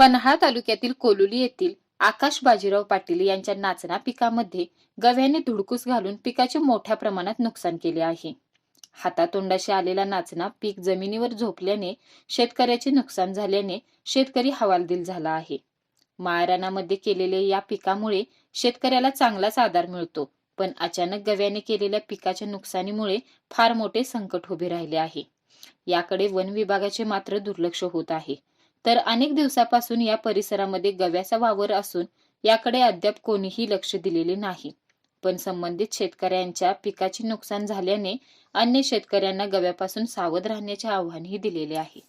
पन्हाळ तालुक्यातील कोलुली येथील आकाश बाजीराव पाटील यांच्या नाचना पिकामध्ये गव्याने धुडकूस घालून पिकाचे मोठ्या प्रमाणात नुकसान केले आहे. हातातोंडाशी आलेला नाचना पीक जमिनीवर झोपल्याने शेतकऱ्याचे नुकसान झाल्याने शेतकरी हवालदिल झाला आहे. माळरानामध्ये केलेल्या या पिकामुळे शेतकऱ्याला चांगलाच आधार मिळतो पण अचानक गव्याने केलेल्या पिकाच्या नुकसानीमुळे फार मोठे संकट उभे राहिले आहे. याकडे वन विभागाचे मात्र दुर्लक्ष होत आहे. तर अनेक दिवसापासून या परिसरामध्ये गव्याचा वावर असून याकडे अद्याप कोणीही लक्ष दिलेले नाही. पण संबंधित शेतकऱ्यांच्या पिकाचे नुकसान झाल्याने अन्य शेतकऱ्यांना गव्यापासून सावध राहण्याचे आव्हानही दिलेले आहे.